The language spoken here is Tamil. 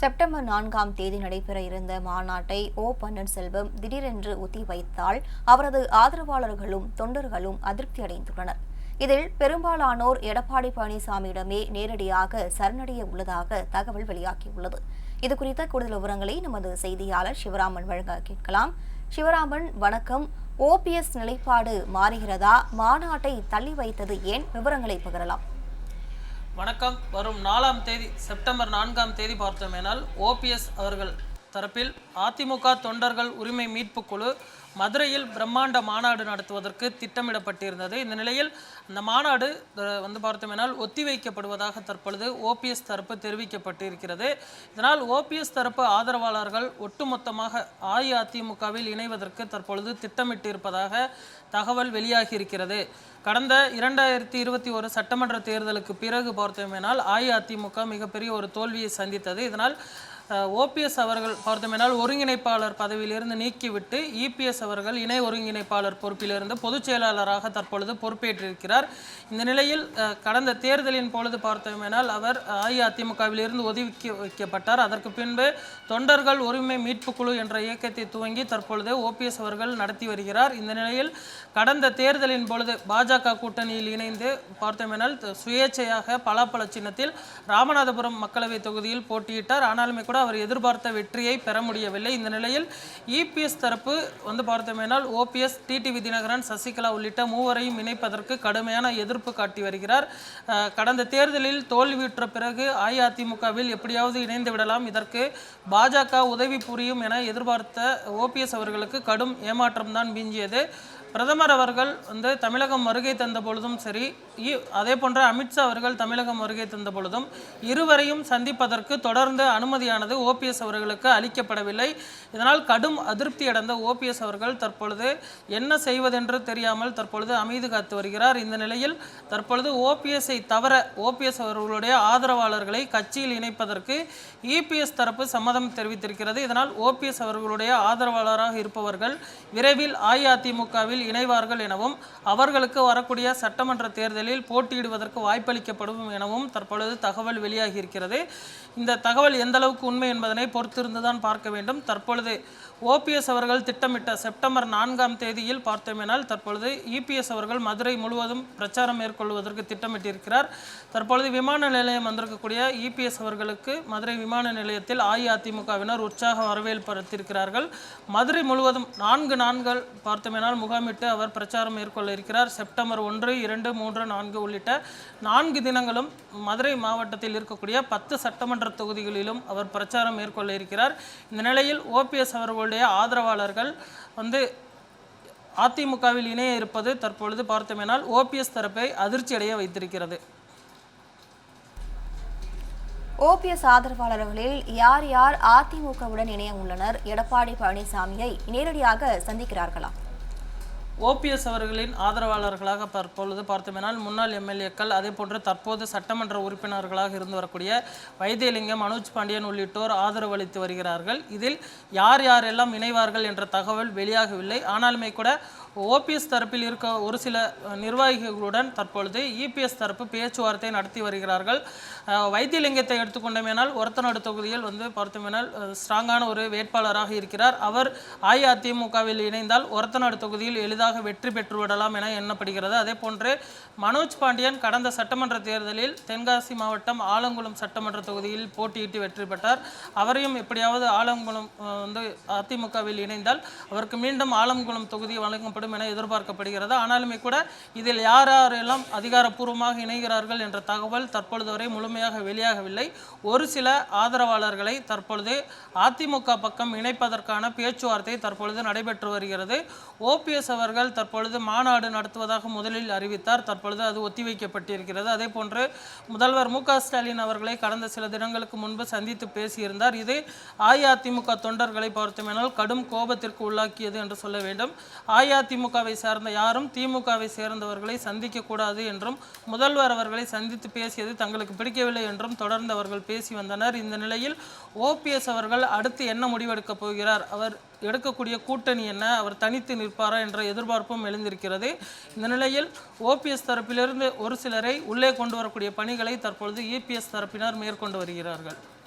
செப்டம்பர் நான்காம் தேதி நடைபெற இருந்த மாநாட்டை ஓ பன்னீர்செல்வம் திடீரென்று ஒத்திவைத்தால் அவரது ஆதரவாளர்களும் தொண்டர்களும் அதிருப்தி அடைந்துள்ளனர். இதில் பெரும்பாலானோர் எடப்பாடி பழனிசாமியிடமே நேரடியாக சரணடைய உள்ளதாக தகவல் வெளியாகியுள்ளது. இது குறித்த கூடுதல் விவரங்களை நமது செய்தியாளர் சிவராமன் வழங்க கேட்கலாம். சிவராமன் வணக்கம். ஓபிஎஸ் நிலைப்பாடு மாறுகிறதா? மாநாட்டை தள்ளி வைத்தது ஏன்? விவரங்களை பகிரலாம். வணக்கம். வரும் நாலாம் தேதி செப்டம்பர் நான்காம் தேதி பார்த்தோமேனால் ஓபிஎஸ் அவர்கள் தரப்பில் அதிமுக தொண்டர்கள் உரிமை மீட்புக் குழு மதுரையில் பிரம்மாண்ட மாநாடு நடத்துவதற்கு திட்டமிடப்பட்டிருந்தது. இந்த நிலையில் அந்த மாநாடு வந்து பார்த்தோமேனால் ஒத்திவைக்கப்படுவதாக தற்பொழுது ஓபிஎஸ் தரப்பு தெரிவிக்கப்பட்டிருக்கிறது. இதனால் ஓபிஎஸ் தரப்பு ஆதரவாளர்கள் ஒட்டுமொத்தமாக அஇஅதிமுகவில் இணைவதற்கு தற்பொழுது திட்டமிட்டிருப்பதாக தகவல் வெளியாகி இருக்கிறது கடந்த இரண்டாயிரத்தி இருபத்தி ஒரு சட்டமன்ற தேர்தலுக்கு பிறகு பார்த்தோமேனால் அஇஅதிமுக மிகப்பெரிய ஒரு தோல்வியை சந்தித்தது. இதனால் ஓபிஎஸ் அவர்கள் பார்த்தோமேனால் ஒருங்கிணைப்பாளர் பதவியிலிருந்து நீக்கிவிட்டு இபிஎஸ் அவர்கள் இணை ஒருங்கிணைப்பாளர் பொறுப்பிலிருந்து பொதுச் செயலாளராக தற்பொழுது பொறுப்பேற்றிருக்கிறார். இந்த நிலையில் கடந்த தேர்தலின் பொழுது பார்த்தோமேனால் அவர் அஇஅதிமுகவிலிருந்து ஒதுக்கி வைக்கப்பட்டார். அதற்கு பின்பு தொண்டர்கள் உரிமை மீட்புக் குழு என்ற இயக்கத்தை துவங்கி தற்பொழுது ஓபிஎஸ் அவர்கள் நடத்தி வருகிறார். இந்த நிலையில் கடந்த தேர்தலின் பொழுது பாஜக கூட்டணியில் இணைந்து பார்த்தோமேனால் சுயேச்சையாக சுயேட்சையாக பலாப்பழ சின்னத்தில் ராமநாதபுரம் மக்களவை தொகுதியில் போட்டியிட்டார். ஆனாலுமே கூட அவர் எதிர்பார்த்த வெற்றியை பெற முடியவில்லை. இந்த நிலையில் இபிஎஸ் தரப்பு வந்து பார்த்தோமேனால் ஓபிஎஸ் டிடிவி தினகரன் சசிகலா உள்ளிட்ட மூவரையும் இணைப்பதற்கு கடுமையான எதிர்ப்பு காட்டி வருகிறார். கடந்த தேர்தலில் தோல்வியுற்ற பிறகு அஇஅதிமுகவில் எப்படியாவது இணைந்து விடலாம். இதற்கு பாஜக உதவி புரியும் என எதிர்பார்த்த ஓபிஎஸ் அவர்களுக்கு கடும் ஏமாற்றம் தான் பிரதமர் அவர்கள் வந்து தமிழகம் வருகை தந்த பொழுதும் சரி இ- அதே போன்ற அமித்ஷா அவர்கள் தமிழகம் வருகை தந்த பொழுதும் இருவரையும் சந்திப்பதற்கு தொடர்ந்து அனுமதியானது ஓபிஎஸ் அவர்களுக்கு அளிக்கப்படவில்லை. இதனால் கடும் அதிருப்தி அடைந்த ஓபிஎஸ் அவர்கள் தற்பொழுது என்ன செய்வதென்று தெரியாமல் தற்பொழுது அமைதி காத்து வருகிறார். இந்த நிலையில் தற்பொழுது ஓபிஎஸ்ஐ தவிர ஓபிஎஸ் அவர்களுடைய ஆதரவாளர்களை கட்சியில் இணைப்பதற்கு இபிஎஸ் தரப்பு சம்மதம் தெரிவித்திருக்கிறது. இதனால் ஓபிஎஸ் அவர்களுடைய ஆதரவாளராக இருப்பவர்கள் விரைவில் அஇஅதிமுகவில் இணைவார்கள் எனவும் அவர்களுக்கு வரக்கூடிய சட்டமன்ற தேர்தலில் போட்டியிடுவதற்கு வாய்ப்பளிக்கப்படும் எனவும் தற்பொழுது தகவல் வெளியாகியிருக்கிறது. இந்த தகவல் எந்த அளவுக்கு உண்மை என்பதனை பொறுத்திருந்து தான் பார்க்க வேண்டும். தற்பொழுது ஓபிஎஸ் அவர்கள் திட்டமிட்ட செப்டம்பர் நான்காம் தேதியில் பார்த்தோமேனால் தற்பொழுது இபிஎஸ் அவர்கள் மதுரை முழுவதும் பிரச்சாரம் மேற்கொள்வதற்கு திட்டமிட்டிருக்கிறார். தற்பொழுது விமான நிலையம் வந்திருக்கக்கூடிய இபிஎஸ் அவர்களுக்கு மதுரை விமான நிலையத்தில் அஇஅதிமுகவினர் உற்சாக வரவேற்பு அளித்திருக்கிறார்கள். மதுரை முழுவதும் நான்கு நான்கள் பார்த்தோமேனால் திட்டமிட்டு அவர் பிரச்சாரம் மேற்கொள்ள இருக்கிறார். செப்டம்பர் ஒன்று இரண்டு மூன்று நான்கு உள்ளிட்ட நான்கு தினங்களும் மதுரை மாவட்டத்தில் இருக்கக்கூடிய பத்து சட்டமன்ற தொகுதிகளிலும் அவர் பிரச்சாரம் மேற்கொள்ள இருக்கிறார். இந்த நிலையில் ஓபிஎஸ் அவர்களுடைய ஆதரவாளர்கள் வந்து அதிமுகவில் இணைய இருப்பது தற்பொழுது பார்த்தோமேனால் ஓபிஎஸ் தரப்பை அதிர்ச்சியடைய வைத்திருக்கிறது. ஓபிஎஸ் ஆதரவாளர்களில் யார் யார் அதிமுகவுடன் இணைய உள்ளனர்? எடப்பாடி பழனிசாமியை நேரடியாக சந்திக்கிறார்களா? ஓபிஎஸ் அவர்களின் ஆதரவாளர்களாக தற்பொழுது பார்த்தோமேனால் முன்னாள் எம்எல்ஏக்கள் அதே போன்று தற்போது சட்டமன்ற உறுப்பினர்களாக இருந்து வரக்கூடிய வைத்தியலிங்கம் மனோஜ் பாண்டியன் உள்ளிட்டோர் ஆதரவு அளித்து வருகிறார்கள். இதில் யார் யாரெல்லாம் இணைவார்கள் என்ற தகவல் வெளியாகவில்லை. ஆனாலுமே கூட ஓபிஎஸ் தரப்பில் இருக்க ஒரு சில நிர்வாகிகளுடன் தற்பொழுது இபிஎஸ் தரப்பு பேச்சுவார்த்தை நடத்தி வருகிறார்கள். வைத்தியலிங்கத்தை எடுத்துக்கொண்டோமேனால் ஒருத்தநாடு தொகுதியில் வந்து பார்த்தோமேனால் ஸ்ட்ராங்கான ஒரு வேட்பாளராக இருக்கிறார். அவர் அஇஅதிமுகவில் இணைந்தால் ஒருத்தநாடு தொகுதியில் எளிதாக வெற்றி பெற்றுவிடலாம் என எண்ணப்படுகிறது. அதே போன்று மனோஜ் பாண்டியன் கடந்த சட்டமன்ற தேர்தலில் தென்காசி மாவட்டம் ஆலங்குளம் சட்டமன்ற தொகுதியில் போட்டியிட்டு வெற்றி பெற்றார். அவரையும் எப்படியாவது ஆலங்குளம் வந்து அதிமுகவில் இணைந்தால் அவருக்கு மீண்டும் ஆலங்குளம் தொகுதி வழங்கப்படும் என எதிர்பார்க்கப்படுகிறது. ஆனாலுமே கூட இதில் யார் யாரெல்லாம் அதிகாரப்பூர்வமாக இணைகிறார்கள் என்ற தகவல் தற்பொழுது வரை முழுமையாக வெளியாகவில்லை. ஒரு சில ஆதரவாளர்களை தற்பொழுது அதிமுக பக்கம் இணைப்பதற்கான பேச்சுவார்த்தை தற்பொழுது நடைபெற்று வருகிறது. ஓபிஎஸ் அவர்கள் தற்பொழுது மாநாடு நடத்துவதாக முதலில் அறிவித்தார். தற்பொழுது அது ஒத்திவைக்கப்பட்டிருக்கிறது. அதே போன்று முதல்வர் மு க ஸ்டாலின் அவர்களை கடந்த சில தினங்களுக்கு முன்பு சந்தித்து பேசியிருந்தார். இது அஇஅதிமுக தொண்டர்களை பொறுத்தமேனால் கடும் கோபத்திற்கு உள்ளாக்கியது என்று சொல்ல வேண்டும். அதிமுகவை சார்ந்த யாரும் திமுகவை சேர்ந்தவர்களை சந்திக்க கூடாது என்றும் முதல்வர் அவர்களை சந்தித்து பேசியது தங்களுக்கு பிடிக்கவில்லை என்றும் தொடர்ந்து அவர்கள் பேசி வந்தனர். இந்த நிலையில் ஓபிஎஸ் அவர்கள் அடுத்து என்ன முடிவெடுக்கப் போகிறார்? அவர் எடுக்கக்கூடிய கூட்டணி என்ன? அவர் தனித்து நிற்பாரா என்ற எதிர்பார்ப்பும் எழுந்திருக்கிறது. இந்த நிலையில் ஓபிஎஸ் தரப்பிலிருந்து ஒரு சிலரை உள்ளே கொண்டு வரக்கூடிய பணிகளை தற்பொழுது இபிஎஸ் தரப்பினர் மேற்கொண்டு வருகிறார்கள்.